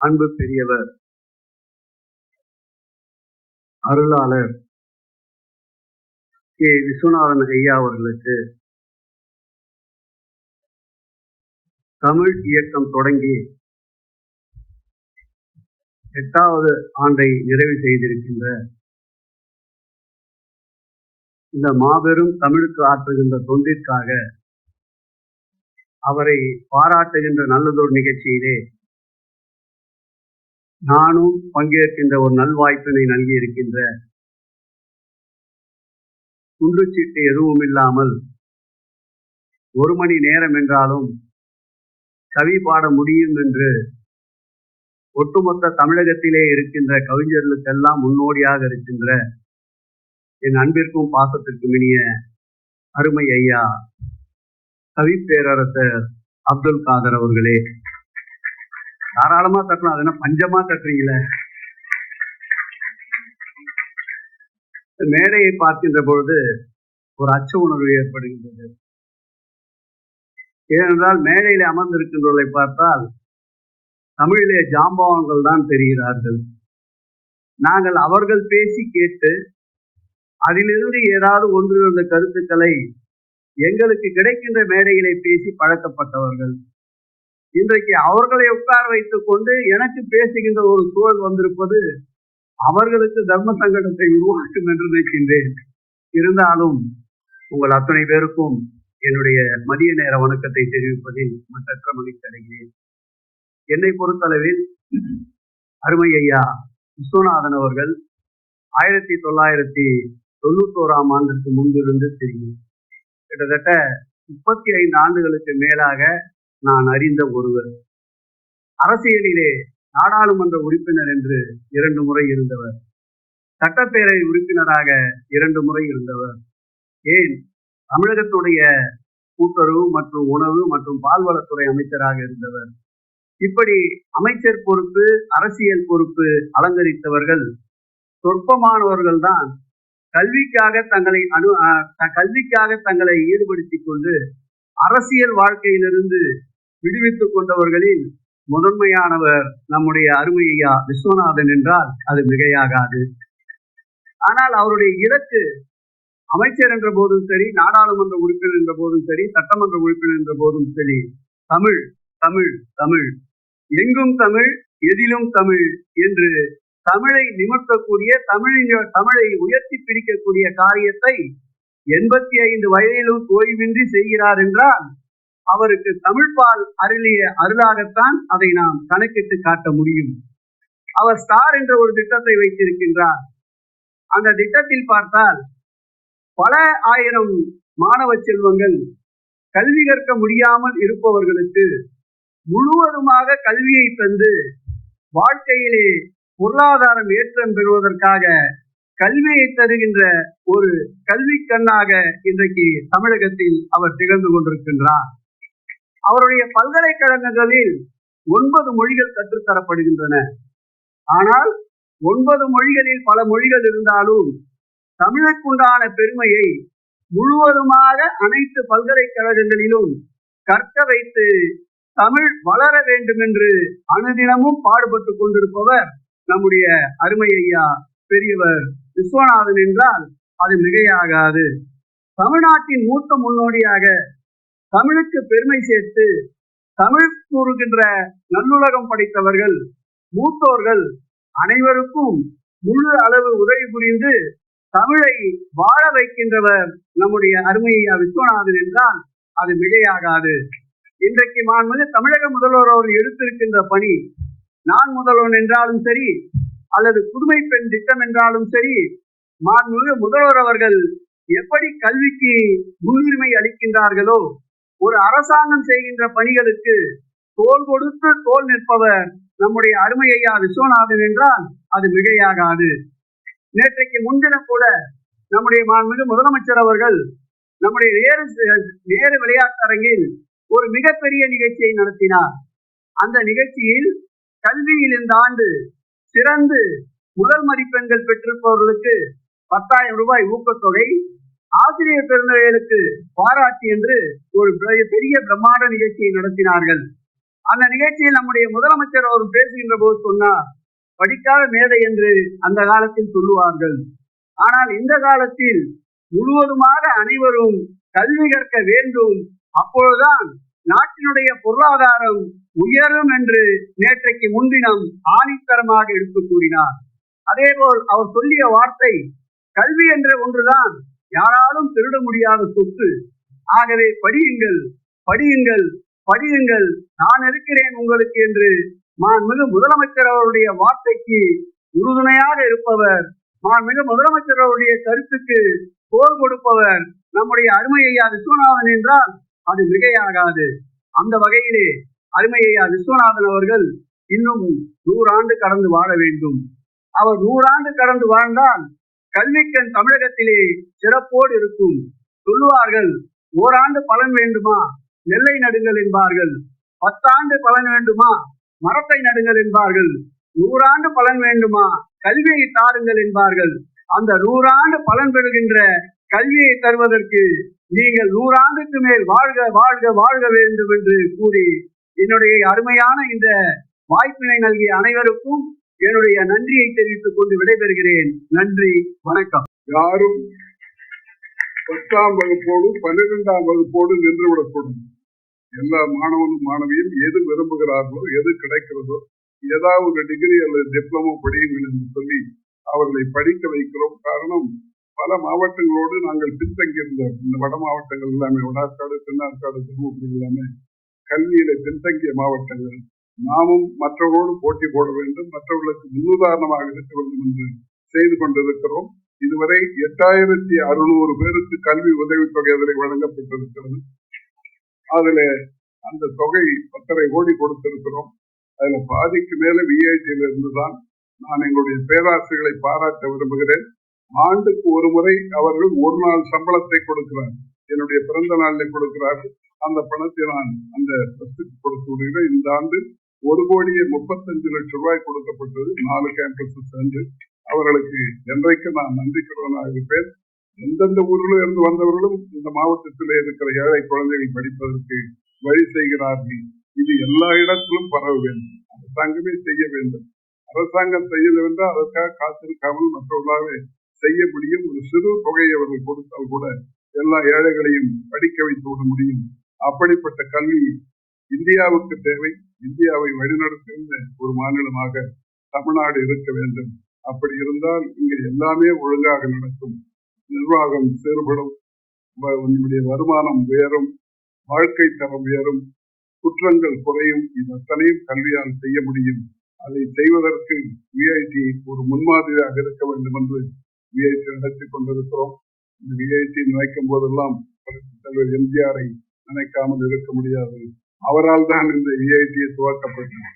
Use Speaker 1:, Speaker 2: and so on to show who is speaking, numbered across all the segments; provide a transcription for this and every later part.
Speaker 1: அன்பு பெரியவர் அருளாளர் கே. விஸ்வநாதன் ஐயா அவர்களுக்கு தமிழ் இயக்கம் தொடங்கி எட்டாவது ஆண்டை நிறைவு செய்திருக்கின்ற இந்த மாபெரும் தமிழுக்கு ஆற்றுகின்ற தொண்டிற்காக அவரை பாராட்டுகின்ற நல்லதொரு நிகழ்ச்சியிலே நானும் பங்கேற்கின்ற ஒரு நல்வாய்ப்பினை நல்கி இருக்கின்ற குன்றுச்சீட்டு எதுவும் இல்லாமல் ஒரு மணி நேரம் என்றாலும் கவி பாட முடியும் என்று ஒட்டுமொத்த தமிழகத்திலே இருக்கின்ற கவிஞர்களுக்கெல்லாம் முன்னோடியாக இருக்கின்ற என் அன்பிற்கும் பாசத்திற்கும் இனிய அருமை ஐயா கவி பேரரசர் அப்துல் காதர் அவர்களே. தாராளமா தட்டலாம். அது என்ன பஞ்சமா கட்டுறீங்களே மேடையை பார்க்கின்ற பொழுது ஒரு அச்ச உணர்வு ஏற்படுகின்றது. ஏனென்றால் மேடையில அமர்ந்திருக்கின்றவர்களை பார்த்தால் தமிழிலே ஜாம்பவான்கள் தான் தெரிகிறார்கள். நாங்கள் அவர்கள் பேசி கேட்டு அதிலிருந்து ஏதாவது ஒன்று இருந்த கருத்துக்களை எங்களுக்கு கிடைக்கின்ற மேடைகளை பேசி பழக்கப்பட்டவர்கள். இன்றைக்கு அவர்களை உட்கார வைத்துக் கொண்டு எனக்கு பேசுகின்ற ஒரு சூழல் வந்திருப்பது அவர்களுக்கு தர்ம சங்கடத்தை உருவாக்கும் என்று நினைக்கின்றேன். இருந்தாலும் உங்கள் அத்தனை பேருக்கும் என்னுடைய மதிய நேர வணக்கத்தை தெரிவிப்பதில் மற்ற மகிழ்ச்சி அடைகிறேன். என்னை பொறுத்தளவில் அருமை ஐயா விஸ்வநாதன் அவர்கள் ஆயிரத்தி தொள்ளாயிரத்தி தொண்ணூத்தோராம் ஆண்டுக்கு முன்பிருந்து தெரியும். கிட்டத்தட்ட முப்பத்தி ஐந்து ஆண்டுகளுக்கு மேலாக நான் அறிந்த ஒருவர். அரசியலிலே நாடாளுமன்ற உறுப்பினர் என்று இரண்டு முறை இருந்தவர். சட்டப்பேரவை உறுப்பினராக இரண்டு முறை இருந்தவர். ஏன்? தமிழகத்துடைய கூட்டுறவு மற்றும் உணவு மற்றும் பால்வளத்துறை அமைச்சராக இருந்தவர். இப்படி அமைச்சர் பொறுப்பு அரசியல் பொறுப்பு அலங்கரித்தவர்கள் சொற்பமானவர்கள் தான். கல்விக்காக தங்களை அணு கல்விக்காக தங்களை ஈடுபடுத்திக் கொண்டு அரசியல் வாழ்க்கையிலிருந்து விடுவித்துக் கொண்டவர்களில் முதன்மையானவர் நம்முடைய அருமையா விஸ்வநாதன் என்றால் அது மிகையாகாது. ஆனால் அவருடைய இலக்கு அமைச்சர் என்ற போதும் சரி நாடாளுமன்ற உறுப்பினர் என்ற போதும் சரி சட்டமன்ற உறுப்பினர் என்ற போதும் சரி தமிழ் தமிழ் தமிழ். எங்கும் தமிழ் எதிலும் தமிழ் என்று தமிழை நிமிர்த்தக்கூடிய தமிழின் தமிழை உயர்த்தி பிடிக்கக்கூடிய காரியத்தை எண்பத்தி ஐந்து வயதிலும் ஓய்வின்றி செய்கிறார் என்றால் அவருக்கு தமிழ்பால் அருளிய அருளாகத்தான் அதை நாம் கணக்கிட்டு காட்ட முடியும். அவர் ஸ்டார் என்ற ஒரு திட்டத்தை வைத்திருக்கின்றார். அந்த திட்டத்தில் பார்த்தால் பல ஆயிரம் மாணவ செல்வங்கள் கல்வி கற்க முடியாமல் இருப்பவர்களுக்கு முழுவதுமாக கல்வியை தந்து வாழ்க்கையிலே பொருளாதாரம் ஏற்றம் பெறுவதற்காக கல்வியை தருகின்ற ஒரு கல்வி கண்ணாக இன்றைக்கு தமிழகத்தில் அவர் திகழ்ந்து கொண்டிருக்கின்றார். அவருடைய பல்கலைக்கழகங்களில் ஒன்பது மொழிகள் கற்றுத்தரப்படுகின்றன. ஆனால் ஒன்பது மொழிகளில் பல மொழிகள் இருந்தாலும் தமிழுக்குண்டான பெருமையை முழுவதுமாக அனைத்து பல்கலைக்கழகங்களிலும் கற்க வைத்து தமிழ் வளர வேண்டும் என்று அனுதினமும் பாடுபட்டு கொண்டிருப்பவர் நம்முடைய அருமை ஐயா பெரியவர் விஸ்வநாதன் என்றால் அது மிகையாகாது. தமிழ்நாட்டின் மூத்த முன்னோடியாக தமிழுக்கு பெருமை சேர்த்து தமிழ் கூறுகின்ற நல்லுலகம் படைத்தவர்கள் மூத்தோர்கள் அனைவருக்கும் முழு அளவு உதவி புரிந்து தமிழை வாழ வைக்கின்றவர் நம்முடைய அருமையா விஸ்வநாதன் என்றால் அது மிகையாகாது இன்றைக்கு மாண்பது தமிழக முதல்வர் அவர் எடுத்திருக்கின்ற பணி நான் முதல்வன் என்றாலும் சரி அல்லது புதுமை பெண் திட்டம் என்றாலும் சரி மாண்புமிகு முதல்வர் அவர்கள் எப்படி கல்விக்கு முன்னுரிமை அளிக்கின்றார்களோ ஒரு அரசாங்கம் செய்கின்ற பணிகளுக்கு தோல் கொடுத்து தோல் நிற்பவர் நம்முடைய அருமையா விஸ்வநாதன் என்றால் அது மிகையாகாது. நேற்றைக்கு முன்தினம் கூட நம்முடைய மாண்புமிகு முதலமைச்சர் அவர்கள் நம்முடைய நேரு நேரு விளையாட்டரங்கில் ஒரு மிகப்பெரிய நிகழ்ச்சியை நடத்தினார். அந்த நிகழ்ச்சியில் கல்வியில் இந்த ஆண்டு சிறந்து முதல் மதிப்பெண்கள் பெற்றிருப்பவர்களுக்கு பத்தாயிரம் ரூபாய் ஊக்கத்தொகை ஆசிரியர் பெருந்தகைகளுக்கு பாராட்டு என்று ஒரு பெரிய பிரம்மாண்ட நிகழ்ச்சியை நடத்தினார்கள். அந்த நிகழ்ச்சியில் நம்முடைய முதலமைச்சர் அவர் பேசுகின்ற போது சொன்னார் படிக்காத மேதை என்று அந்த காலத்தில் சொல்லுவார்கள். ஆனால் இந்த காலத்தில் முழுவதுமாக அனைவரும் கல்வி கற்க வேண்டும். அப்பொழுதுதான் நாட்டினுடைய பொருளாதாரம் உயரும் என்று நேற்றைக்கு முன்தினம் ஆணித்தரமாக எடுத்து கூறினார். அதேபோல் அவர் சொல்லிய வார்த்தை கல்வி என்ற ஒன்றுதான் யாராலும் திருட முடியாத சொத்து. ஆகவே படியுங்கள் படியுங்கள் படியுங்கள். நான் இருக்கிறேன் உங்களுக்கு என்று மாண்புமிகு முதலமைச்சர் அவருடைய வார்த்தைக்கு உறுதுணையாக இருப்பவர் மாண்புமிகு முதலமைச்சர் அவருடைய கருத்துக்கு போர் கொடுப்பவர் நம்முடைய அருமை ஐயா விஸ்வநாதன் என்றால் அது மிகையாகாது. அந்த வகையிலே அருமை ஐயா விஸ்வநாதன் அவர்கள் இன்னும் நூறாண்டு கடந்து வாழ வேண்டும். அவர் நூறாண்டு கடந்து வாழ்ந்தால் கல்விக்கண் தமிழகத்திலே சிறப்போடு இருக்கும். சொல்லுவார்கள் ஓராண்டு பலன் வேண்டுமா? நெல்லை நடுங்கள் என்பார்கள். பத்தாண்டு பலன் வேண்டுமா? மரத்தை நடுங்கள் என்பார்கள். நூறாண்டு பலன் வேண்டுமா? கல்வியை தாருங்கள் என்பார்கள். அந்த நூறாண்டு பலன் பெறுகின்ற கல்வியை தருவதற்கு நீங்கள் நூறாண்டுக்கு மேல் வாழ்க வாழ்க வாழ்க வேண்டும் என்று கூறி என்னுடைய அருமையான இந்த வாய்ப்பினை நல்கிய அனைவருக்கும் என்னுடைய நன்றியை தெரிவித்துக் கொண்டு விடைபெறுகிறேன். நன்றி வணக்கம்.
Speaker 2: யாரும் பத்தாம் வகுப்போடு பன்னிரெண்டாம் வகுப்போடு நின்றுவிடக்கூடும். எல்லா மாணவனும் மாணவியும் எது விரும்புகிறார்களோ எது கிடைக்கிறதோ ஏதாவது டிகிரி அல்லது டிப்ளமோ படியும் என்று சொல்லி அவர்களை படிக்க வைக்கிறோம். காரணம் பல மாவட்டங்களோடு நாங்கள் பின்தங்கியிருந்தோம். இந்த வட மாவட்டங்கள் எல்லாமே வடார்காடு தென்னார்காடு தருமபுரி எல்லாமே கல்வியில பின்தங்கிய மாவட்டங்கள். நாமும் மற்றவர்களோடு போட்டி போட வேண்டும். மற்றவர்களுக்கு முன்னுதாரணமாக இருக்க வேண்டும் என்று செய்து கொண்டிருக்கிறோம். இதுவரை எட்டாயிரத்தி அறுநூறு பேருக்கு கல்வி உதவித்தொகை அதில் வழங்கப்பட்டிருக்கிறது. அதுல அந்த தொகை பத்தரை கோடி கொடுத்திருக்கிறோம். அதுல பாதிக்கு மேல விஐடியில இருந்துதான் நான் எங்களுடைய பேராசிரியர்களை பாராட்ட விரும்புகிறேன். ஆண்டுக்கு ஒரு முறை அவர்கள் ஒரு நாள் சம்பளத்தை கொடுக்கிறார்கள் என்னுடைய பிறந்த நாளில் கொடுக்கிறார்கள். அந்த பணத்தை நான் அந்த ட்ரஸ்டுக்கு கொடுத்து விடுகிறேன். இந்த ஆண்டு ஒரு கோடியே முப்பத்தஞ்சு லட்சம் ரூபாய் கொடுக்கப்பட்டது. நாலு கேம்பஸ் சென்று அவர்களுக்கு என்றைக்கு நான் நன்றிக்கிறவனாக இருப்பேன் எந்தெந்த ஊரில் இருந்து வந்தவர்களும் இந்த மாவட்டத்தில் இருக்கிற ஏழை குழந்தைகள் படிப்பதற்கு வழி செய்கிறார்கள். இது எல்லா இடத்திலும் பரவ வேண்டும். அரசாங்கமே செய்ய வேண்டும். அரசாங்கம் செய்யல அதற்காக காத்திருக்காமல் மற்றவர்களாக செய்ய முடியும். ஒரு சிறு தொகையை அவர்கள் கொடுத்தால் கூட எல்லா ஏழைகளையும் படிக்க வைத்து விட முடியும். அப்படிப்பட்ட கல்வி இந்தியாவுக்கு தேவை. இந்தியாவை வழிநடத்துகின்ற ஒரு மாநிலமாக தமிழ்நாடு இருக்க வேண்டும். அப்படி இருந்தால் இங்கு எல்லாமே ஒழுங்காக நடக்கும். நிர்வாகம் செயல்படும். நம்முடைய வருமானம் உயரும். வாழ்க்கை தரம் உயரும். குற்றங்கள் குறையும். இதனையும் கல்வியால் செய்ய முடியும். அதை செய்வதற்கு விஐடி ஒரு முன்மாதிரியாக இருக்க வேண்டும் என்று விஐடி நடத்தி கொண்டிருக்கிறோம். இந்த விஐடி நினைக்கும் போதெல்லாம் தலைவர் எம்ஜிஆரை நினைக்காமல் இருக்க முடியாது. அவரால் தான் இந்த விஐடியை துவக்கப்பட்டது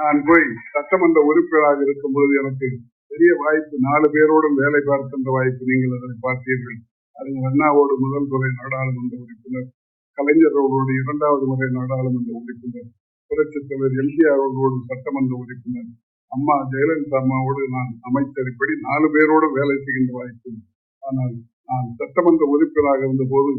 Speaker 2: நான் போய் சட்டமன்ற உறுப்பினராக இருக்கும் பொழுது எனக்கு பெரிய வாய்ப்பு நாலு பேரோடும் வேலை பார்க்கின்ற வாய்ப்பு நீங்கள் அதனை பார்த்தீர்கள். அறிஞர் அண்ணாவோடு முதல் முறை நாடாளுமன்ற உறுப்பினர் கலைஞர் அவர்களோடு இரண்டாவது முறை நாடாளுமன்ற உறுப்பினர் புரட்சித் தலைவர் எம்ஜிஆர் அவர்களோடு சட்டமன்ற உறுப்பினர் அம்மா ஜெயலலிதா அம்மாவோடு நான் அமைச்சர் இப்படி நாலு பேரோடு வேலை செய்கின்ற வாய்ப்பு. ஆனால் நான் சட்டமன்ற உறுப்பினராக இருந்த போது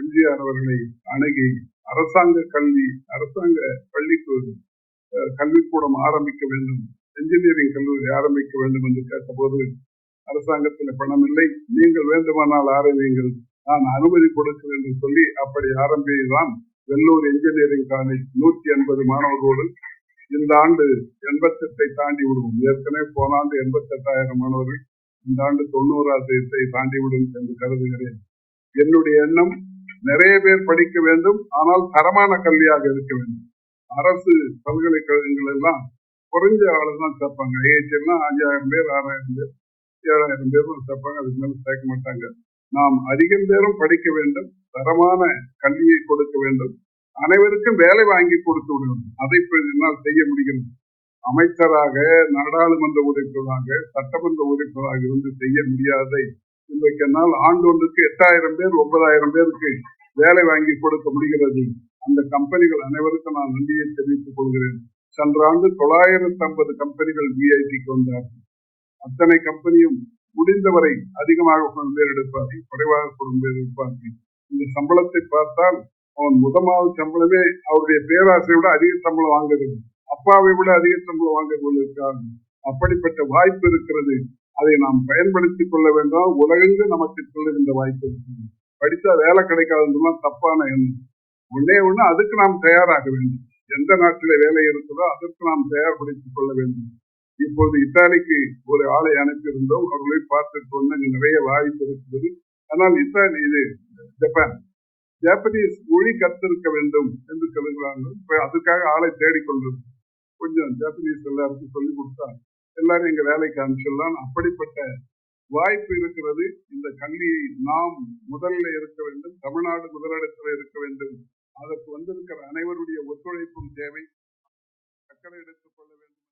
Speaker 2: எம்ஜிஆர் அவர்களை அணுகி அரசாங்க கல்வி அரசாங்க பள்ளிக்கு கல்விக்கூடம் ஆரம்பிக்க வேண்டும் என்ஜினியரிங் கல்லூரி ஆரம்பிக்க வேண்டும் என்று கேட்டபோது அரசாங்கத்தில் பணம் இல்லை நீங்கள் வேண்டுமானால் ஆரம்பியுங்கள் நான் அனுமதி கொடுக்கிறேன் என்று சொல்லி அப்படி ஆரம்பியதுதான் வெள்ளூர் என்ஜினியரிங் காலேஜ் நூற்றி எண்பது மாணவர்களோடு இந்த ஆண்டு எண்பத்தெட்டை தாண்டி விடுவோம். ஏற்கனவே போன ஆண்டு எண்பத்தி எட்டாயிரம் மாணவர்கள் இந்த ஆண்டு தொண்ணூறாயிரத்தை தாண்டி விடும் என்று கருதுகிறேன். என்னுடைய எண்ணம் நிறைய பேர் படிக்க வேண்டும் ஆனால் தரமான கல்வியாக இருக்க வேண்டும். அரசு பல்கலைக்கழகங்கள் எல்லாம் குறைஞ்ச ஆளு தான் சேர்ப்பாங்க. ஐஐடிலாம் அஞ்சாயிரம் பேர் ஆறாயிரம் பேர் ஏழாயிரம் பேர் தான் சேர்ப்பாங்க. அதுக்கு மேலே சேர்க்க மாட்டாங்க. நாம் அதிகம் பேரும் படிக்க வேண்டும் தரமான கல்வியை கொடுக்க வேண்டும். அனைவருக்கும் வேலை வாங்கி கொடுத்து விட அதை என்னால் செய்ய முடியும். அமைச்சராக நாடாளுமன்ற உறுப்பினராக சட்டமன்ற உறுப்பினராக இருந்து செய்ய முடியாதை இன்றைக்கு என்னால் ஆண்டொன்றுக்கு எட்டாயிரம் பேர் ஒன்பதாயிரம் பேருக்கு வேலை வாங்கி கொடுக்க முடிகிறது. அந்த கம்பெனிகள் அனைவருக்கும் நான் நன்றியை தெரிவித்துக் கொள்கிறேன். சென்ற ஆண்டு தொள்ளாயிரத்தி ஐம்பது கம்பெனிகள் விஐபிக்கு வந்தார்கள் அத்தனை கம்பெனியும் முடிந்தவரை அதிகமாக கொண்டு பேர் எடுப்பார்கள் குறைவாக கொண்டு பேர் எடுப்பார்கள். இந்த சம்பளத்தை பார்த்தால் அவன் முதமாவது சம்பளமே அவருடைய பேராசையை விட அதிக சம்பளம் வாங்குகிறது அப்பாவை விட அதிக சம்பளம் வாங்க கொண்டிருக்கிறார். அப்படிப்பட்ட வாய்ப்பு இருக்கிறது. அதை நாம் பயன்படுத்திக் கொள்ள வேண்டாம். உலகெங்கு நமக்கு சொல்லுகின்ற வாய்ப்பு இருக்கிறது. படித்தா வேலை கிடைக்காதுலாம் தப்பான எண்ணம். ஒன்னே ஒன்று அதுக்கு நாம் தயாராக வேண்டும். எந்த நாட்டில வேலை இருக்கிறதோ அதற்கு நாம் தயார்படுத்திக் கொள்ள வேண்டும். இப்போது இத்தாலிக்கு ஒரு ஆளை அனுப்பியிருந்தோம். அவர்களை பார்த்து சொன்ன நிறைய வாய்ப்பு இருக்கிறது. ஆனால் இத்தாலி இது ஜப்பான். ஜாப்பனீஸ் மொழி கத்திருக்க வேண்டும் என்று சொல்லுகிறார்கள். இப்போ அதுக்காக ஆளை தேடிக்கொண்டது கொஞ்சம் ஜாப்பனீஸ் எல்லாருக்கும் சொல்லி கொடுத்தா எல்லாரும் எங்க வேலைக்கு அனுப்பிச்சிடலாம். அப்படிப்பட்ட வாய்ப்பு இருக்கிறது. இந்த கல்வியை நாம் முதல்ல இருக்க வேண்டும். தமிழ்நாடு முதலிடத்தில் இருக்க வேண்டும். அதற்கு வந்திருக்கிற அனைவருடைய ஒத்துழைப்பும் தேவை. அக்கறை எடுத்துக் கொள்ள வேண்டும்.